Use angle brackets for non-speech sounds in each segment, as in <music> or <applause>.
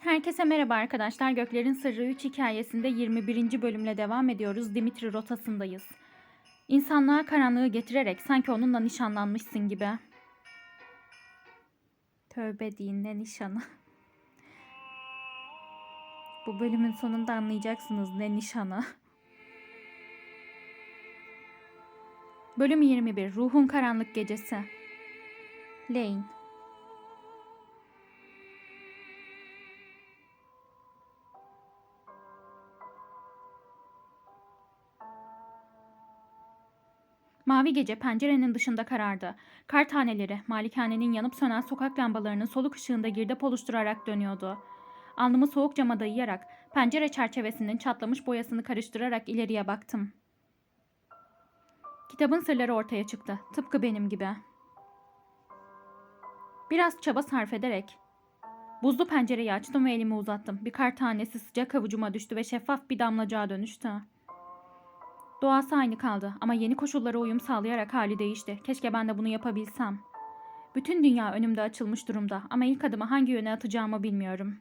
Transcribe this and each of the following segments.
Herkese merhaba arkadaşlar. Göklerin Sırrı 3 hikayesinde 21. bölümle devam ediyoruz. Dimitri rotasındayız. İnsanlığa karanlığı getirerek sanki onunla nişanlanmışsın gibi. Tövbe deyin ne nişanı. Bu bölümün sonunda anlayacaksınız ne nişanı. Bölüm 21 Ruhun Karanlık Gecesi Lane Mavi gece pencerenin dışında karardı. Kar taneleri malikanenin yanıp sönen sokak lambalarının soluk ışığında girdap oluşturarak dönüyordu. Alnımı soğuk cama dayayarak pencere çerçevesinin çatlamış boyasını karıştırarak ileriye baktım. Kitabın sırları ortaya çıktı. Tıpkı benim gibi. Biraz çaba sarf ederek buzlu pencereyi açtım ve elimi uzattım. Bir kar tanesi sıcak avucuma düştü ve şeffaf bir damlacığa dönüştü. Doğası aynı kaldı ama yeni koşullara uyum sağlayarak hali değişti. Keşke ben de bunu yapabilsem. Bütün dünya önümde açılmış durumda ama ilk adımı hangi yöne atacağımı bilmiyorum.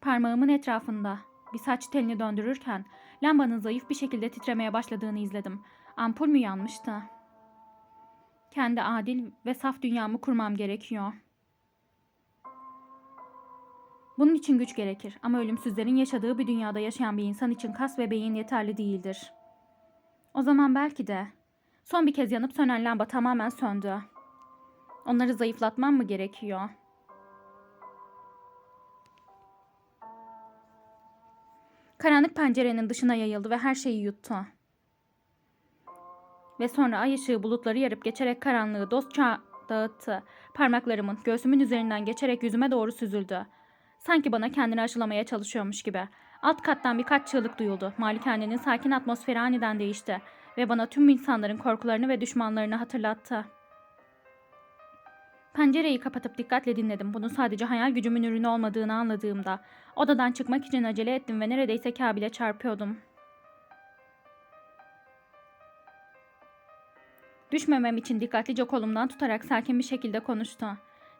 Parmağımın etrafında bir saç telini döndürürken lambanın zayıf bir şekilde titremeye başladığını izledim. Ampul mü yanmıştı? Kendi adil ve saf dünyamı kurmam gerekiyor. Bunun için güç gerekir ama ölümsüzlerin yaşadığı bir dünyada yaşayan bir insan için kas ve beyin yeterli değildir.'' O zaman belki de. Son bir kez yanıp sönen lamba tamamen söndü. Onları zayıflatmam mı gerekiyor? Karanlık pencerenin dışına yayıldı ve her şeyi yuttu. Ve sonra ay ışığı bulutları yarıp geçerek karanlığı dostça dağıttı. Parmaklarımın göğsümün üzerinden geçerek yüzüme doğru süzüldü. Sanki bana kendini aşılamaya çalışıyormuş gibi. Alt kattan birkaç çığlık duyuldu. Malikanenin sakin atmosferi aniden değişti ve bana tüm insanların korkularını ve düşmanlarını hatırlattı. Pencereyi kapatıp dikkatle dinledim. Bunun sadece hayal gücümün ürünü olmadığını anladığımda odadan çıkmak için acele ettim ve neredeyse Kabil'e çarpıyordum. Düşmemem için dikkatlice kolumdan tutarak sakin bir şekilde konuştu.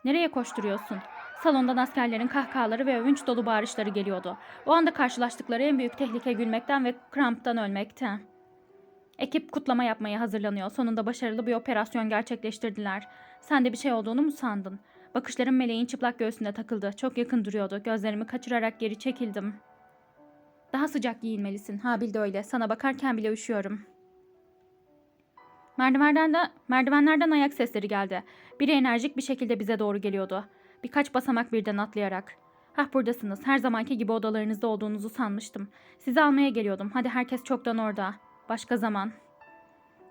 Nereye koşturuyorsun? Salondan askerlerin kahkahaları ve övünç dolu bağırışları geliyordu. O anda karşılaştıkları en büyük tehlike gülmekten ve kramptan ölmekti. Ekip kutlama yapmaya hazırlanıyor. Sonunda başarılı bir operasyon gerçekleştirdiler. Sen de bir şey olduğunu mu sandın? Bakışlarım meleğin çıplak göğsünde takıldı. Çok yakın duruyordu. Gözlerimi kaçırarak geri çekildim. Daha sıcak giyinmelisin. Habil de öyle. Sana bakarken bile üşüyorum. Merdivenlerden, de, merdivenlerden ayak sesleri geldi. Biri enerjik bir şekilde bize doğru geliyordu. Birkaç basamak birden atlayarak. Hah buradasınız. Her zamanki gibi odalarınızda olduğunuzu sanmıştım. Sizi almaya geliyordum. Hadi herkes çoktan orada. Başka zaman.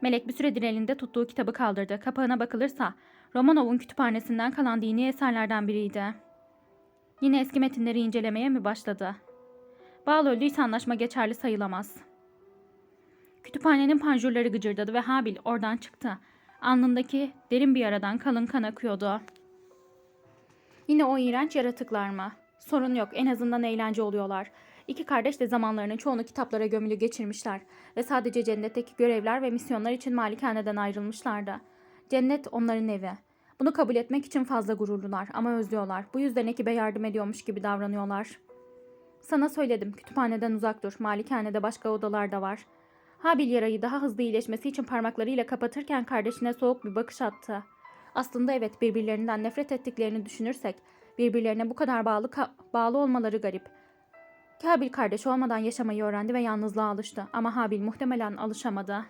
Melek bir süredir elinde tuttuğu kitabı kaldırdı. Kapağına bakılırsa Romanov'un kütüphanesinden kalan dini eserlerden biriydi. Yine eski metinleri incelemeye mi başladı? Bağlı öldüyse anlaşma geçerli sayılamaz. Kütüphanenin panjurları gıcırdadı ve Habil oradan çıktı. Alnındaki derin bir yaradan kalın kan akıyordu. Yine o iğrenç yaratıklar mı? Sorun yok en azından eğlence oluyorlar. İki kardeş de zamanlarının çoğunu kitaplara gömülü geçirmişler ve sadece cennetteki görevler ve misyonlar için malikaneden ayrılmışlardı. Cennet onların evi. Bunu kabul etmek için fazla gururlular ama özlüyorlar. Bu yüzden ekibe yardım ediyormuş gibi davranıyorlar. Sana söyledim kütüphaneden uzak dur. Malikanede başka odalar da var. Habil yarayı daha hızlı iyileşmesi için parmaklarıyla kapatırken kardeşine soğuk bir bakış attı. Aslında evet birbirlerinden nefret ettiklerini düşünürsek birbirlerine bu kadar bağlı bağlı olmaları garip. Kabil kardeş olmadan yaşamayı öğrendi ve yalnızlığa alıştı ama Habil muhtemelen alışamadı.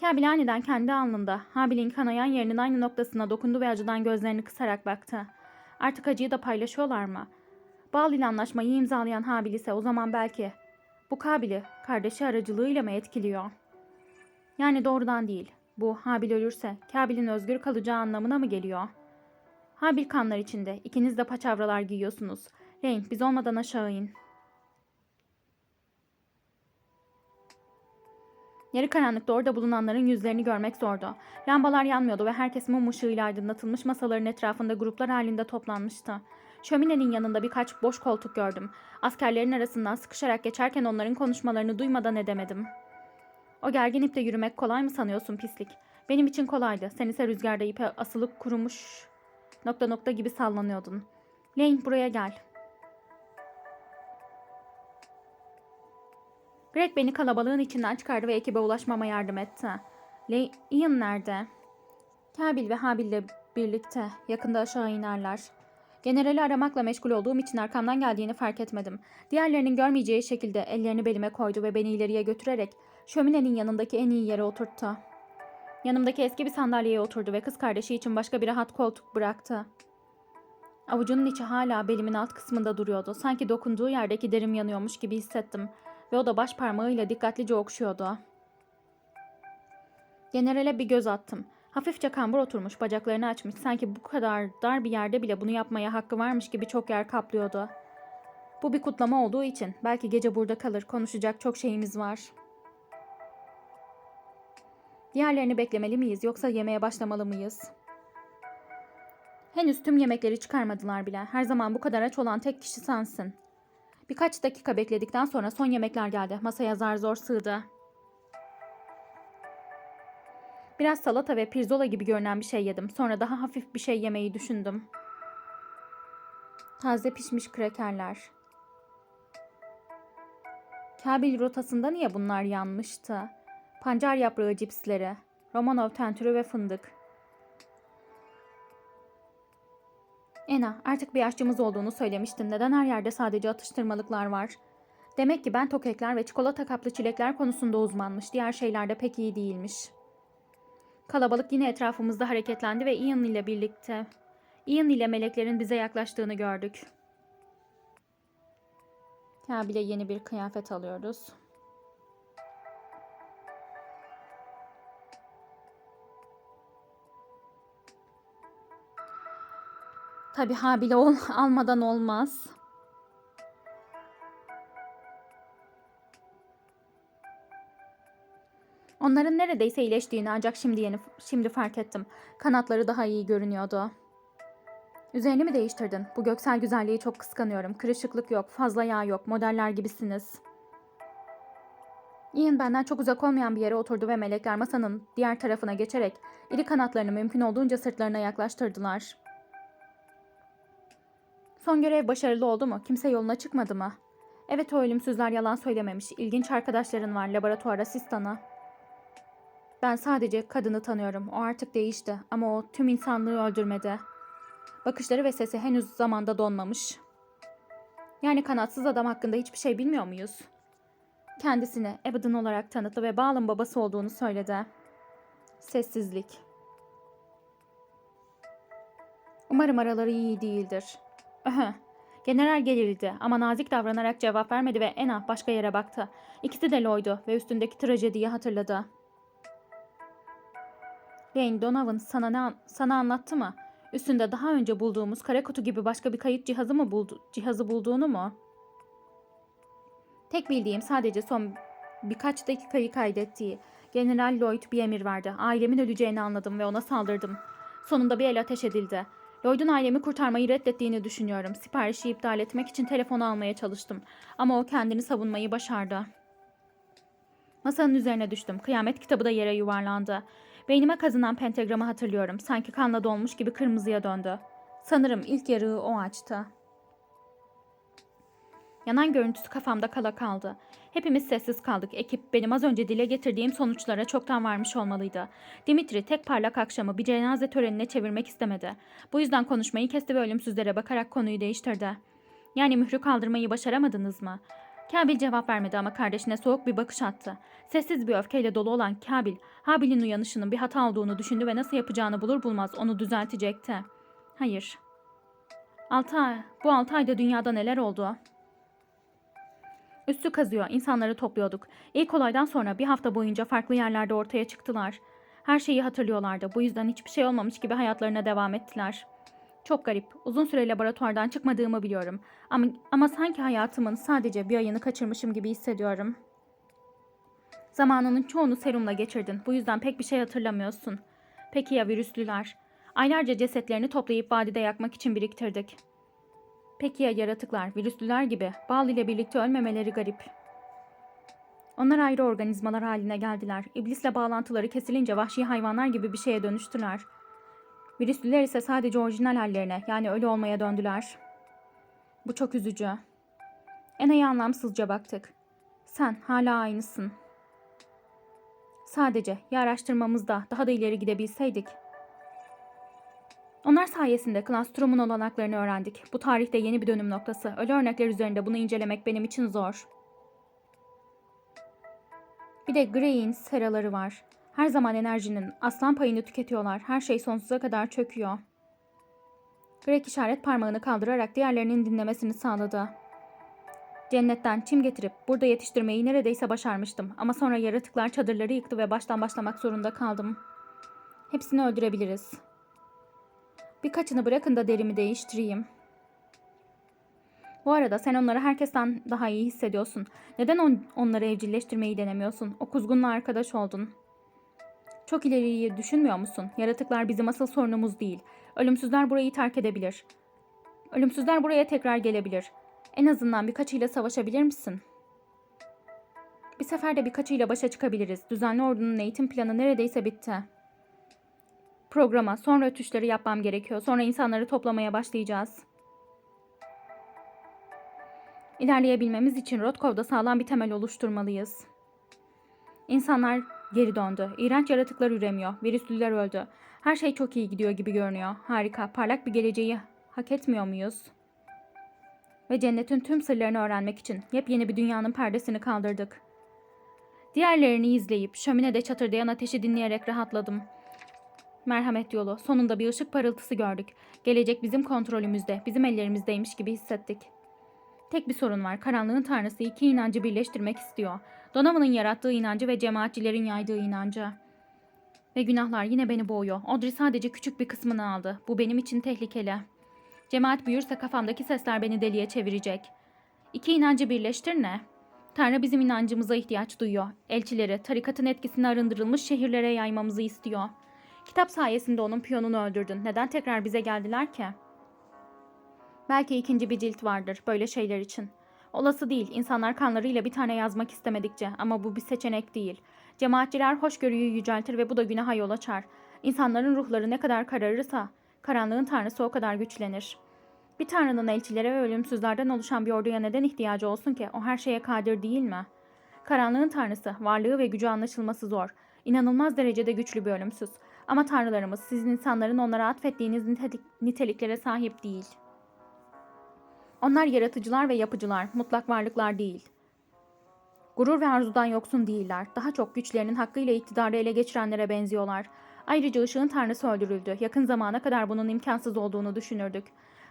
Kabil aniden kendi alnında Habil'in kanayan yerinin aynı noktasına dokundu ve acıdan gözlerini kısarak baktı. Artık acıyı da paylaşıyorlar mı? Bal ile anlaşmayı imzalayan Habil ise o zaman belki bu Kabil'i kardeşi aracılığıyla mı etkiliyor? Yani doğrudan değil. Bu Habil ölürse Kabil'in özgür kalacağı anlamına mı geliyor? Habil kanlar içinde. İkiniz de paçavralar giyiyorsunuz. Rain biz olmadan aşağı in. Yarı karanlıkta orada bulunanların yüzlerini görmek zordu. Lambalar yanmıyordu ve herkes mum ışığıyla aydınlatılmış masaların etrafında gruplar halinde toplanmıştı. Şöminenin yanında birkaç boş koltuk gördüm. Askerlerin arasından sıkışarak geçerken onların konuşmalarını duymadan edemedim. O gergin ipte yürümek kolay mı sanıyorsun pislik? Benim için kolaydı. Sen ise rüzgarda ipe asılıp kurumuş nokta nokta gibi sallanıyordun. Lane buraya gel. Greg beni kalabalığın içinden çıkardı ve ekibe ulaşmama yardım etti. Lane, Ian nerede? Kabil ve Habil'le birlikte yakında aşağı inerler. Generali aramakla meşgul olduğum için arkamdan geldiğini fark etmedim. Diğerlerinin görmeyeceği şekilde ellerini belime koydu ve beni ileriye götürerek şöminenin yanındaki en iyi yere oturttu. Yanımdaki eski bir sandalyeye oturdu ve kız kardeşi için başka bir rahat koltuk bıraktı. Avucunun içi hala belimin alt kısmında duruyordu. Sanki dokunduğu yerdeki derim yanıyormuş gibi hissettim ve o da baş parmağıyla dikkatlice okşuyordu. Generale bir göz attım. Hafifçe kambur oturmuş, bacaklarını açmış. Sanki bu kadar dar bir yerde bile bunu yapmaya hakkı varmış gibi çok yer kaplıyordu. Bu bir kutlama olduğu için belki gece burada kalır. Konuşacak çok şeyimiz var. Diğerlerini beklemeli miyiz yoksa yemeğe başlamalı mıyız? Henüz tüm yemekleri çıkarmadılar bile. Her zaman bu kadar aç olan tek kişi sensin. Birkaç dakika bekledikten sonra son yemekler geldi. Masaya zar zor sığdı. Biraz salata ve pirzola gibi görünen bir şey yedim. Sonra daha hafif bir şey yemeyi düşündüm. Taze pişmiş krekerler. Kabil rotasında niye bunlar yanmıştı? Pancar yaprağı cipsleri, Romanov tentürü ve fındık. Ena, artık bir aşçımız olduğunu söylemiştin. Neden her yerde sadece atıştırmalıklar var? Demek ki ben tokekler ve çikolata kaplı çilekler konusunda uzmanmış. Diğer şeylerde pek iyi değilmiş. Kalabalık yine etrafımızda hareketlendi ve Ian ile birlikte. Ian ile meleklerin bize yaklaştığını gördük. Kabil'e yeni bir kıyafet alıyoruz. Tabi Habil'e ol <laughs> almadan olmaz. Onların neredeyse iyileştiğini ancak şimdi yeni şimdi fark ettim. Kanatları daha iyi görünüyordu. Üzerini mi değiştirdin? Bu göksel güzelliği çok kıskanıyorum. Kırışıklık yok, fazla yağ yok, modeller gibisiniz. Ian benden çok uzak olmayan bir yere oturdu ve melekler masanın diğer tarafına geçerek iri kanatlarını mümkün olduğunca sırtlarına yaklaştırdılar. Son görev başarılı oldu mu? Kimse yoluna çıkmadı mı? Evet o ölümsüzler yalan söylememiş. İlginç arkadaşların var laboratuvar asistanı. Ben sadece kadını tanıyorum. O artık değişti ama o tüm insanlığı öldürmedi. Bakışları ve sesi henüz zamanda donmamış. Yani kanatsız adam hakkında hiçbir şey bilmiyor muyuz? Kendisini Abaddon olarak tanıttı ve Baal'ın babası olduğunu söyledi. Sessizlik. Umarım araları iyi değildir. Öhö. General gerildi ama nazik davranarak cevap vermedi ve Ena başka yere baktı. İkisi de Lloyd'u ve üstündeki trajediyi hatırladı. Lane Donovan sana ne an- sana anlattı mı? Üstünde daha önce bulduğumuz kara kutu gibi başka bir kayıt cihazı mı buldu cihazı bulduğunu mu? Tek bildiğim sadece son birkaç dakikayı kaydettiği. General Lloyd bir emir verdi. Ailemin öleceğini anladım ve ona saldırdım. Sonunda bir el ateş edildi. Lloyd'un ailemi kurtarmayı reddettiğini düşünüyorum. Siparişi iptal etmek için telefonu almaya çalıştım. Ama o kendini savunmayı başardı. Masanın üzerine düştüm. Kıyamet kitabı da yere yuvarlandı. Beynime kazınan pentagramı hatırlıyorum. Sanki kanla dolmuş gibi kırmızıya döndü. Sanırım ilk yarığı o açtı. Yanan görüntüsü kafamda kala kaldı. Hepimiz sessiz kaldık. Ekip benim az önce dile getirdiğim sonuçlara çoktan varmış olmalıydı. Dimitri tek parlak akşamı bir cenaze törenine çevirmek istemedi. Bu yüzden konuşmayı kesti ve ölümsüzlere bakarak konuyu değiştirdi. Yani mührü kaldırmayı başaramadınız mı? Kabil cevap vermedi ama kardeşine soğuk bir bakış attı. Sessiz bir öfkeyle dolu olan Kabil, Habil'in uyanışının bir hata olduğunu düşündü ve nasıl yapacağını bulur bulmaz onu düzeltecekti. Hayır. Altı ay, bu altı ayda dünyada neler oldu? Üstü kazıyor, insanları topluyorduk. İlk olaydan sonra bir hafta boyunca farklı yerlerde ortaya çıktılar. Her şeyi hatırlıyorlardı. Bu yüzden hiçbir şey olmamış gibi hayatlarına devam ettiler. Çok garip. Uzun süre laboratuvardan çıkmadığımı biliyorum. Ama, ama sanki hayatımın sadece bir ayını kaçırmışım gibi hissediyorum. Zamanının çoğunu serumla geçirdin. Bu yüzden pek bir şey hatırlamıyorsun. Peki ya virüslüler? Aylarca cesetlerini toplayıp vadide yakmak için biriktirdik. Peki ya yaratıklar, virüslüler gibi bal ile birlikte ölmemeleri garip. Onlar ayrı organizmalar haline geldiler. İblisle bağlantıları kesilince vahşi hayvanlar gibi bir şeye dönüştüler. Virüslüler ise sadece orijinal hallerine yani ölü olmaya döndüler. Bu çok üzücü. Ena'ya anlamsızca baktık. Sen hala aynısın. Sadece ya araştırmamızda daha da ileri gidebilseydik. Onlar sayesinde Klastrum'un olanaklarını öğrendik. Bu tarihte yeni bir dönüm noktası. Ölü örnekler üzerinde bunu incelemek benim için zor. Bir de Grey'in seraları var. Her zaman enerjinin aslan payını tüketiyorlar. Her şey sonsuza kadar çöküyor. Greg işaret parmağını kaldırarak diğerlerinin dinlemesini sağladı. Cennetten çim getirip burada yetiştirmeyi neredeyse başarmıştım. Ama sonra yaratıklar çadırları yıktı ve baştan başlamak zorunda kaldım. Hepsini öldürebiliriz. Birkaçını bırakın da derimi değiştireyim. Bu arada sen onları herkesten daha iyi hissediyorsun. Neden on- onları evcilleştirmeyi denemiyorsun? O kuzgunla arkadaş oldun. Çok ileriyi düşünmüyor musun? Yaratıklar bizim asıl sorunumuz değil. Ölümsüzler burayı terk edebilir. Ölümsüzler buraya tekrar gelebilir. En azından birkaçıyla savaşabilir misin? Bir seferde birkaçıyla başa çıkabiliriz. Düzenli ordunun eğitim planı neredeyse bitti. Programa, sonra ötüşleri yapmam gerekiyor. Sonra insanları toplamaya başlayacağız. İlerleyebilmemiz için Rotkov'da sağlam bir temel oluşturmalıyız. İnsanlar geri döndü. İğrenç yaratıklar üremiyor. Virüslüler öldü. Her şey çok iyi gidiyor gibi görünüyor. Harika. Parlak bir geleceği hak etmiyor muyuz? Ve cennetin tüm sırlarını öğrenmek için yepyeni bir dünyanın perdesini kaldırdık. Diğerlerini izleyip şöminede çatırdayan ateşi dinleyerek rahatladım. Merhamet yolu. Sonunda bir ışık parıltısı gördük. Gelecek bizim kontrolümüzde, bizim ellerimizdeymiş gibi hissettik. Tek bir sorun var. Karanlığın tanrısı iki inancı birleştirmek istiyor. Donovan'ın yarattığı inancı ve cemaatçilerin yaydığı inancı. Ve günahlar yine beni boğuyor. Audrey sadece küçük bir kısmını aldı. Bu benim için tehlikeli. Cemaat büyürse kafamdaki sesler beni deliye çevirecek. İki inancı birleştir ne? Tanrı bizim inancımıza ihtiyaç duyuyor. Elçileri, tarikatın etkisine arındırılmış şehirlere yaymamızı istiyor. Kitap sayesinde onun piyonunu öldürdün. Neden tekrar bize geldiler ki? Belki ikinci bir cilt vardır böyle şeyler için. Olası değil. İnsanlar kanlarıyla bir tane yazmak istemedikçe ama bu bir seçenek değil. Cemaatçiler hoşgörüyü yüceltir ve bu da günaha yol açar. İnsanların ruhları ne kadar kararırsa karanlığın tanrısı o kadar güçlenir. Bir tanrının elçilere ve ölümsüzlerden oluşan bir orduya neden ihtiyacı olsun ki? O her şeye kadir değil mi? Karanlığın tanrısı, varlığı ve gücü anlaşılması zor. İnanılmaz derecede güçlü bir ölümsüz. Ama tanrılarımız sizin insanların onlara atfettiğiniz nitelik, niteliklere sahip değil. Onlar yaratıcılar ve yapıcılar, mutlak varlıklar değil. Gurur ve arzudan yoksun değiller. Daha çok güçlerinin hakkıyla iktidarı ele geçirenlere benziyorlar. Ayrıca ışığın tanrısı öldürüldü. Yakın zamana kadar bunun imkansız olduğunu düşünürdük.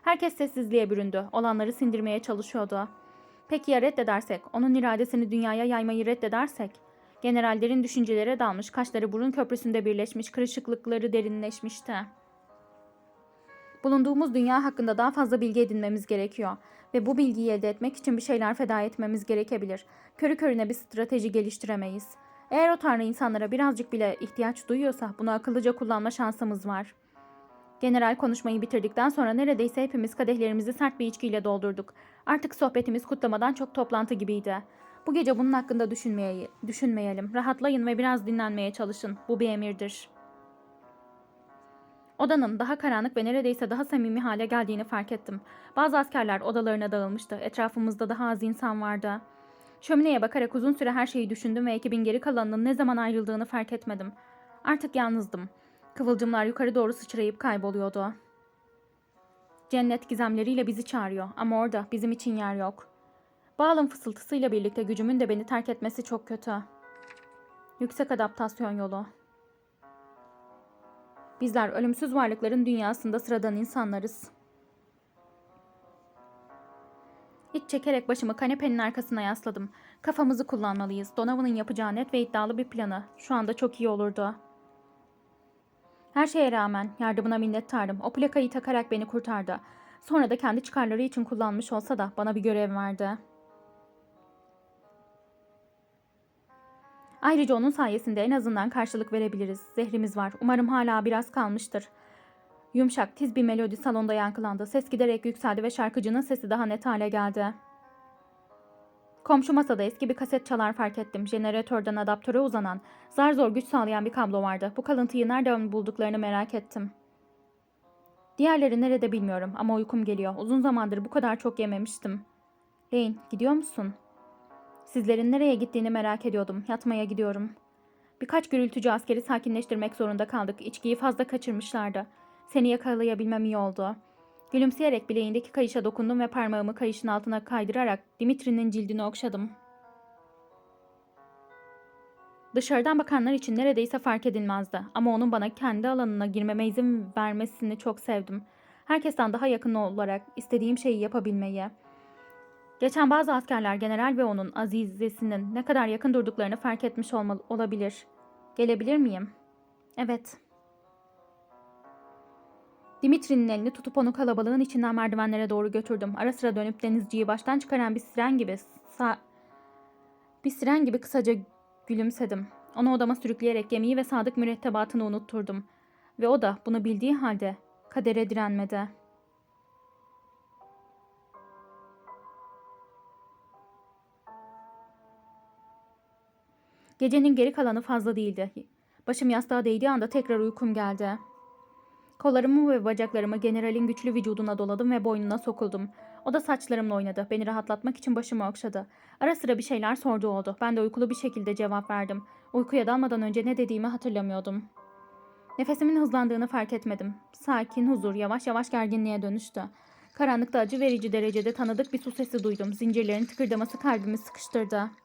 Herkes sessizliğe büründü. Olanları sindirmeye çalışıyordu. Peki ya reddedersek? Onun iradesini dünyaya yaymayı reddedersek? Generallerin düşüncelere dalmış, kaşları burun köprüsünde birleşmiş, kırışıklıkları derinleşmişti. Bulunduğumuz dünya hakkında daha fazla bilgi edinmemiz gerekiyor ve bu bilgiyi elde etmek için bir şeyler feda etmemiz gerekebilir. Körü körüne bir strateji geliştiremeyiz. Eğer o tanrı insanlara birazcık bile ihtiyaç duyuyorsa bunu akıllıca kullanma şansımız var. General konuşmayı bitirdikten sonra neredeyse hepimiz kadehlerimizi sert bir içkiyle doldurduk. Artık sohbetimiz kutlamadan çok toplantı gibiydi. Bu gece bunun hakkında düşünmeye, düşünmeyelim. Rahatlayın ve biraz dinlenmeye çalışın. Bu bir emirdir. Odanın daha karanlık ve neredeyse daha samimi hale geldiğini fark ettim. Bazı askerler odalarına dağılmıştı. Etrafımızda daha az insan vardı. Şömineye bakarak uzun süre her şeyi düşündüm ve ekibin geri kalanının ne zaman ayrıldığını fark etmedim. Artık yalnızdım. Kıvılcımlar yukarı doğru sıçrayıp kayboluyordu. Cennet gizemleriyle bizi çağırıyor ama orada bizim için yer yok. Bağlım fısıltısıyla birlikte gücümün de beni terk etmesi çok kötü. Yüksek adaptasyon yolu. Bizler ölümsüz varlıkların dünyasında sıradan insanlarız. İç çekerek başımı kanepenin arkasına yasladım. Kafamızı kullanmalıyız. Donovan'ın yapacağı net ve iddialı bir planı. Şu anda çok iyi olurdu. Her şeye rağmen yardımına minnettarım. O plakayı takarak beni kurtardı. Sonra da kendi çıkarları için kullanmış olsa da bana bir görev verdi. Ayrıca onun sayesinde en azından karşılık verebiliriz. Zehrimiz var. Umarım hala biraz kalmıştır. Yumuşak, tiz bir melodi salonda yankılandı. Ses giderek yükseldi ve şarkıcının sesi daha net hale geldi. Komşu masada eski bir kaset çalar fark ettim. Jeneratörden adaptöre uzanan, zar zor güç sağlayan bir kablo vardı. Bu kalıntıyı nereden bulduklarını merak ettim. Diğerleri nerede bilmiyorum ama uykum geliyor. Uzun zamandır bu kadar çok yememiştim. Lane, gidiyor musun? Sizlerin nereye gittiğini merak ediyordum. Yatmaya gidiyorum. Birkaç gürültücü askeri sakinleştirmek zorunda kaldık. İçkiyi fazla kaçırmışlardı. Seni yakalayabilmem iyi oldu. Gülümseyerek bileğindeki kayışa dokundum ve parmağımı kayışın altına kaydırarak Dimitri'nin cildini okşadım. Dışarıdan bakanlar için neredeyse fark edilmezdi ama onun bana kendi alanına girmeme izin vermesini çok sevdim. Herkesten daha yakın olarak istediğim şeyi yapabilmeyi. Geçen bazı askerler general ve onun azizesinin ne kadar yakın durduklarını fark etmiş olmalı, olabilir. Gelebilir miyim? Evet. Dimitri'nin elini tutup onu kalabalığın içinden merdivenlere doğru götürdüm. Ara sıra dönüp denizciyi baştan çıkaran bir siren gibi sa bir siren gibi kısaca gülümsedim. Onu odama sürükleyerek gemiyi ve sadık mürettebatını unutturdum. Ve o da bunu bildiği halde kadere direnmedi. Gecenin geri kalanı fazla değildi. Başım yastığa değdiği anda tekrar uykum geldi. Kollarımı ve bacaklarımı generalin güçlü vücuduna doladım ve boynuna sokuldum. O da saçlarımla oynadı. Beni rahatlatmak için başımı okşadı. Ara sıra bir şeyler sordu oldu. Ben de uykulu bir şekilde cevap verdim. Uykuya dalmadan önce ne dediğimi hatırlamıyordum. Nefesimin hızlandığını fark etmedim. Sakin, huzur, yavaş yavaş gerginliğe dönüştü. Karanlıkta acı verici derecede tanıdık bir su sesi duydum. Zincirlerin tıkırdaması kalbimi sıkıştırdı.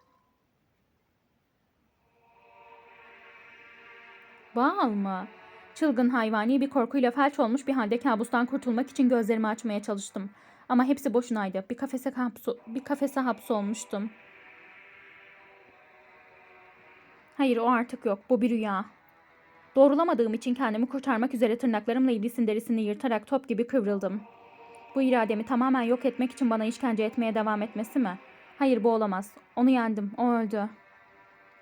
Bal mı? Çılgın hayvani bir korkuyla felç olmuş bir halde kabustan kurtulmak için gözlerimi açmaya çalıştım. Ama hepsi boşunaydı. Bir kafese hapso bir kafese hapsolmuştum. Hayır o artık yok. Bu bir rüya. Doğrulamadığım için kendimi kurtarmak üzere tırnaklarımla iblisin derisini yırtarak top gibi kıvrıldım. Bu irademi tamamen yok etmek için bana işkence etmeye devam etmesi mi? Hayır bu olamaz. Onu yendim. O öldü.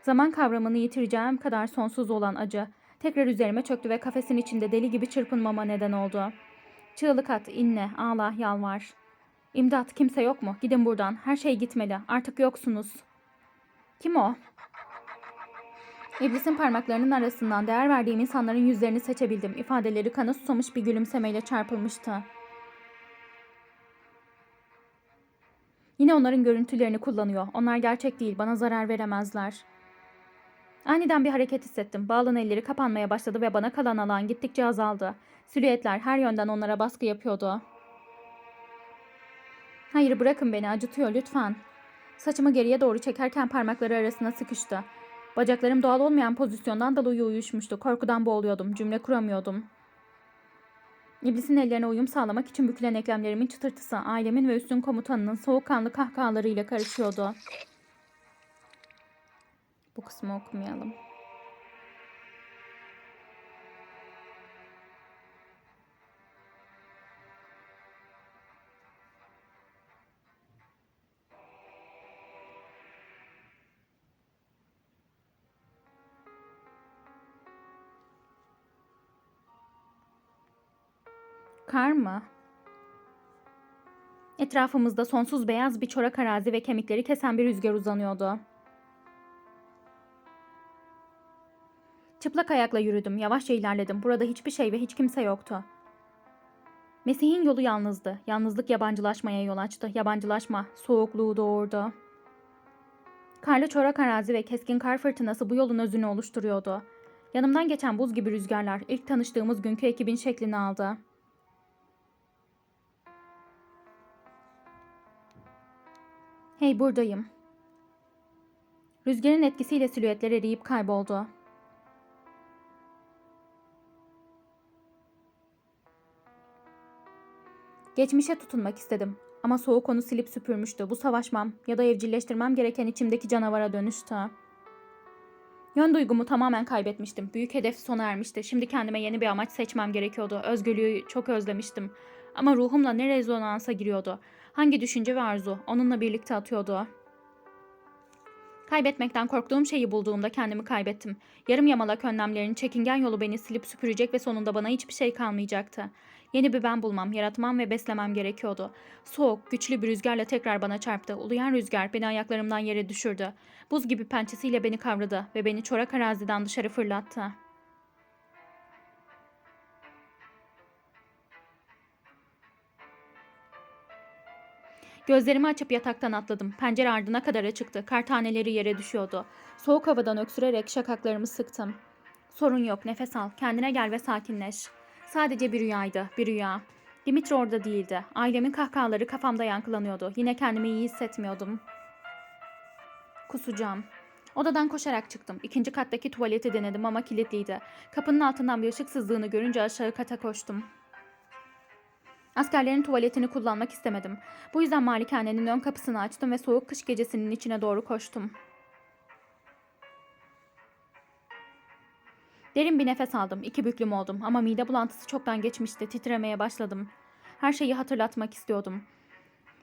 Zaman kavramını yitireceğim kadar sonsuz olan acı tekrar üzerime çöktü ve kafesin içinde deli gibi çırpınmama neden oldu. Çığlık at, inle, ağla, yalvar. İmdat, kimse yok mu? Gidin buradan. Her şey gitmeli. Artık yoksunuz. Kim o? İblisin parmaklarının arasından değer verdiğim insanların yüzlerini seçebildim. İfadeleri kana susamış bir gülümsemeyle çarpılmıştı. Yine onların görüntülerini kullanıyor. Onlar gerçek değil, bana zarar veremezler. Aniden bir hareket hissettim. Bağlan elleri kapanmaya başladı ve bana kalan alan gittikçe azaldı. Silüetler her yönden onlara baskı yapıyordu. Hayır bırakın beni acıtıyor lütfen. Saçımı geriye doğru çekerken parmakları arasına sıkıştı. Bacaklarım doğal olmayan pozisyondan dolayı uyuşmuştu. Korkudan boğuluyordum. Cümle kuramıyordum. İblisin ellerine uyum sağlamak için bükülen eklemlerimin çıtırtısı ailemin ve üstün komutanının soğukkanlı kahkahalarıyla karışıyordu. Bu kısmı okumayalım. Kar mı? Etrafımızda sonsuz beyaz bir çorak arazi ve kemikleri kesen bir rüzgar uzanıyordu. Çıplak ayakla yürüdüm, yavaşça ilerledim. Burada hiçbir şey ve hiç kimse yoktu. Mesih'in yolu yalnızdı. Yalnızlık yabancılaşmaya yol açtı. Yabancılaşma soğukluğu doğurdu. Karlı çorak arazi ve keskin kar fırtınası bu yolun özünü oluşturuyordu. Yanımdan geçen buz gibi rüzgarlar ilk tanıştığımız günkü ekibin şeklini aldı. Hey buradayım. Rüzgarın etkisiyle silüetler eriyip kayboldu. Geçmişe tutunmak istedim. Ama soğuk onu silip süpürmüştü. Bu savaşmam ya da evcilleştirmem gereken içimdeki canavara dönüştü. Yön duygumu tamamen kaybetmiştim. Büyük hedef sona ermişti. Şimdi kendime yeni bir amaç seçmem gerekiyordu. Özgürlüğü çok özlemiştim. Ama ruhumla ne rezonansa giriyordu. Hangi düşünce ve arzu onunla birlikte atıyordu. Kaybetmekten korktuğum şeyi bulduğumda kendimi kaybettim. Yarım yamalak önlemlerin çekingen yolu beni silip süpürecek ve sonunda bana hiçbir şey kalmayacaktı. Yeni bir ben bulmam, yaratmam ve beslemem gerekiyordu. Soğuk, güçlü bir rüzgarla tekrar bana çarptı. Uluyan rüzgar beni ayaklarımdan yere düşürdü. Buz gibi pençesiyle beni kavradı ve beni çorak araziden dışarı fırlattı. Gözlerimi açıp yataktan atladım. Pencere ardına kadar açıktı. Kar taneleri yere düşüyordu. Soğuk havadan öksürerek şakaklarımı sıktım. Sorun yok, nefes al. Kendine gel ve sakinleş.'' Sadece bir rüyaydı, bir rüya. Dimitri orada değildi. Ailemin kahkahaları kafamda yankılanıyordu. Yine kendimi iyi hissetmiyordum. Kusacağım. Odadan koşarak çıktım. İkinci kattaki tuvaleti denedim ama kilitliydi. Kapının altından bir ışık sızdığını görünce aşağı kata koştum. Askerlerin tuvaletini kullanmak istemedim. Bu yüzden malikanenin ön kapısını açtım ve soğuk kış gecesinin içine doğru koştum. Derin bir nefes aldım. İki büklüm oldum ama mide bulantısı çoktan geçmişti. Titremeye başladım. Her şeyi hatırlatmak istiyordum.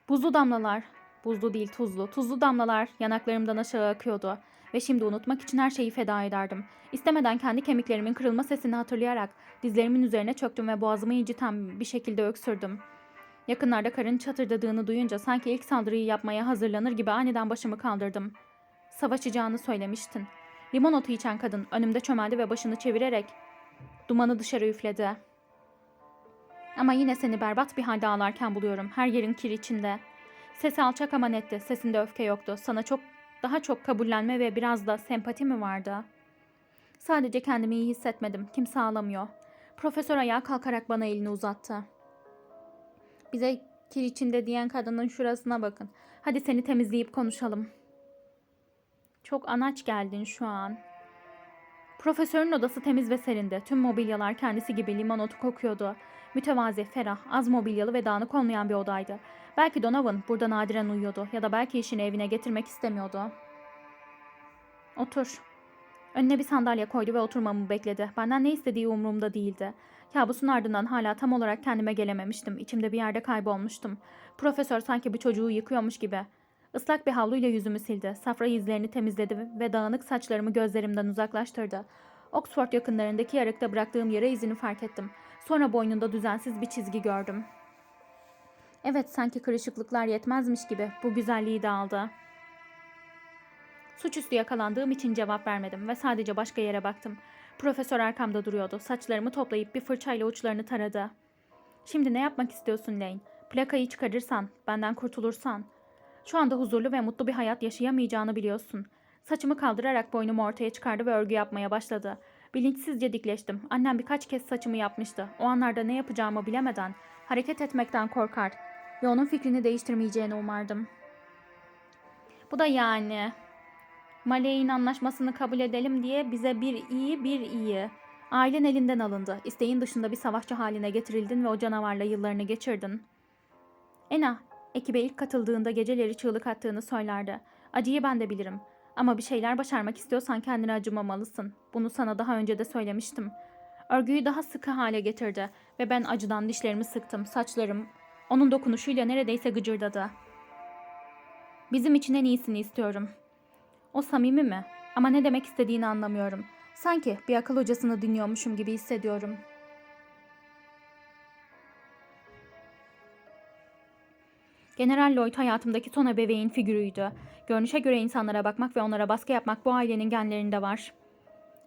Buzlu damlalar, buzlu değil tuzlu, tuzlu damlalar yanaklarımdan aşağı akıyordu. Ve şimdi unutmak için her şeyi feda ederdim. İstemeden kendi kemiklerimin kırılma sesini hatırlayarak dizlerimin üzerine çöktüm ve boğazımı inciten bir şekilde öksürdüm. Yakınlarda karın çatırdadığını duyunca sanki ilk saldırıyı yapmaya hazırlanır gibi aniden başımı kaldırdım. Savaşacağını söylemiştin. Limon otu içen kadın önümde çömeldi ve başını çevirerek dumanı dışarı üfledi. Ama yine seni berbat bir halde ağlarken buluyorum. Her yerin kir içinde. Sesi alçak ama netti. Sesinde öfke yoktu. Sana çok daha çok kabullenme ve biraz da sempati mi vardı? Sadece kendimi iyi hissetmedim. Kimse ağlamıyor. Profesör ayağa kalkarak bana elini uzattı. Bize kir içinde diyen kadının şurasına bakın. Hadi seni temizleyip konuşalım. Çok anaç geldin şu an. Profesörün odası temiz ve serindi. Tüm mobilyalar kendisi gibi limon otu kokuyordu. Mütevazi, ferah, az mobilyalı ve dağınık olmayan bir odaydı. Belki Donovan burada nadiren uyuyordu ya da belki işini evine getirmek istemiyordu. Otur. Önüne bir sandalye koydu ve oturmamı bekledi. Benden ne istediği umurumda değildi. Kabusun ardından hala tam olarak kendime gelememiştim. İçimde bir yerde kaybolmuştum. Profesör sanki bir çocuğu yıkıyormuş gibi. Islak bir havluyla yüzümü sildi. Safra izlerini temizledi ve dağınık saçlarımı gözlerimden uzaklaştırdı. Oxford yakınlarındaki yarıkta bıraktığım yere izini fark ettim. Sonra boynunda düzensiz bir çizgi gördüm. Evet sanki kırışıklıklar yetmezmiş gibi bu güzelliği de aldı. Suçüstü yakalandığım için cevap vermedim ve sadece başka yere baktım. Profesör arkamda duruyordu. Saçlarımı toplayıp bir fırçayla uçlarını taradı. Şimdi ne yapmak istiyorsun Lane? Plakayı çıkarırsan, benden kurtulursan. Şu anda huzurlu ve mutlu bir hayat yaşayamayacağını biliyorsun. Saçımı kaldırarak boynumu ortaya çıkardı ve örgü yapmaya başladı. Bilinçsizce dikleştim. Annem birkaç kez saçımı yapmıştı. O anlarda ne yapacağımı bilemeden hareket etmekten korkar ve onun fikrini değiştirmeyeceğini umardım. Bu da yani. Malek'in anlaşmasını kabul edelim diye bize bir iyi bir iyi. Ailen elinden alındı. İsteğin dışında bir savaşçı haline getirildin ve o canavarla yıllarını geçirdin. Ena, ekibe ilk katıldığında geceleri çığlık attığını söylerdi. Acıyı ben de bilirim. Ama bir şeyler başarmak istiyorsan kendine acımamalısın. Bunu sana daha önce de söylemiştim. Örgüyü daha sıkı hale getirdi ve ben acıdan dişlerimi sıktım. Saçlarım onun dokunuşuyla neredeyse gıcırdadı. Bizim için en iyisini istiyorum. O samimi mi? Ama ne demek istediğini anlamıyorum. Sanki bir akıl hocasını dinliyormuşum gibi hissediyorum. General Lloyd hayatımdaki son ebeveyn figürüydü. Görünüşe göre insanlara bakmak ve onlara baskı yapmak bu ailenin genlerinde var.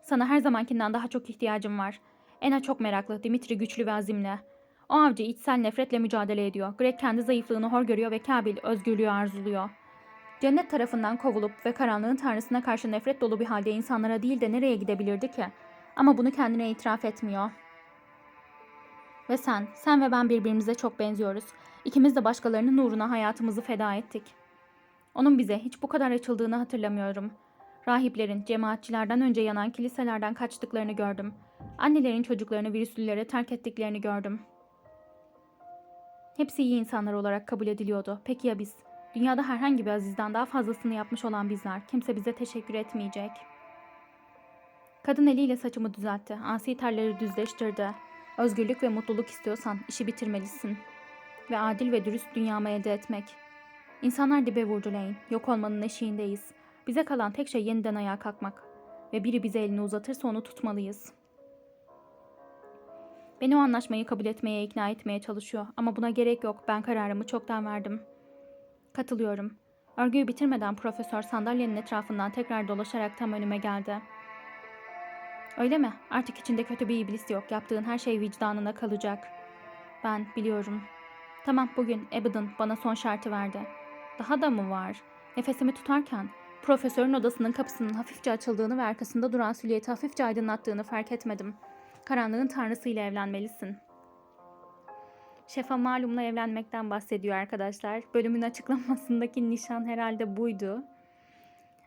Sana her zamankinden daha çok ihtiyacım var. Ena çok meraklı, Dimitri güçlü ve azimli. O avcı içsel nefretle mücadele ediyor. Greg kendi zayıflığını hor görüyor ve Kabil özgürlüğü arzuluyor. Cennet tarafından kovulup ve karanlığın tanrısına karşı nefret dolu bir halde insanlara değil de nereye gidebilirdi ki? Ama bunu kendine itiraf etmiyor. Ve sen, sen ve ben birbirimize çok benziyoruz. İkimiz de başkalarının uğruna hayatımızı feda ettik. Onun bize hiç bu kadar açıldığını hatırlamıyorum. Rahiplerin, cemaatçilerden önce yanan kiliselerden kaçtıklarını gördüm. Annelerin çocuklarını virüslülere terk ettiklerini gördüm. Hepsi iyi insanlar olarak kabul ediliyordu. Peki ya biz? Dünyada herhangi bir azizden daha fazlasını yapmış olan bizler. Kimse bize teşekkür etmeyecek. Kadın eliyle saçımı düzeltti. Asi terleri düzleştirdi. Özgürlük ve mutluluk istiyorsan işi bitirmelisin. Ve adil ve dürüst dünyamı elde etmek. İnsanlar dibe vurdu Lane. Yok olmanın eşiğindeyiz. Bize kalan tek şey yeniden ayağa kalkmak. Ve biri bize elini uzatırsa onu tutmalıyız. Beni o anlaşmayı kabul etmeye ikna etmeye çalışıyor. Ama buna gerek yok. Ben kararımı çoktan verdim. Katılıyorum. Örgüyü bitirmeden profesör sandalyenin etrafından tekrar dolaşarak tam önüme geldi. Öyle mi? Artık içinde kötü bir iblis yok. Yaptığın her şey vicdanına kalacak. Ben biliyorum. Tamam bugün Abaddon bana son şartı verdi. Daha da mı var? Nefesimi tutarken profesörün odasının kapısının hafifçe açıldığını ve arkasında duran silüeti hafifçe aydınlattığını fark etmedim. Karanlığın tanrısıyla evlenmelisin. Şefa malumla evlenmekten bahsediyor arkadaşlar. Bölümün açıklamasındaki nişan herhalde buydu.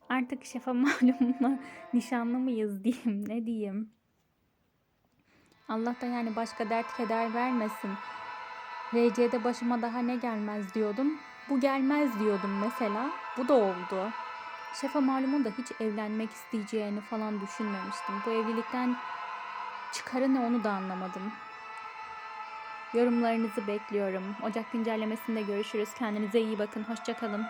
Artık Şefa <laughs> malumla nişanlı mıyız diyeyim ne diyeyim. Allah da yani başka dert keder vermesin. RC'de başıma daha ne gelmez diyordum. Bu gelmez diyordum mesela. Bu da oldu. Şefa malumun da hiç evlenmek isteyeceğini falan düşünmemiştim. Bu evlilikten çıkarı ne onu da anlamadım. Yorumlarınızı bekliyorum. Ocak güncellemesinde görüşürüz. Kendinize iyi bakın. Hoşçakalın.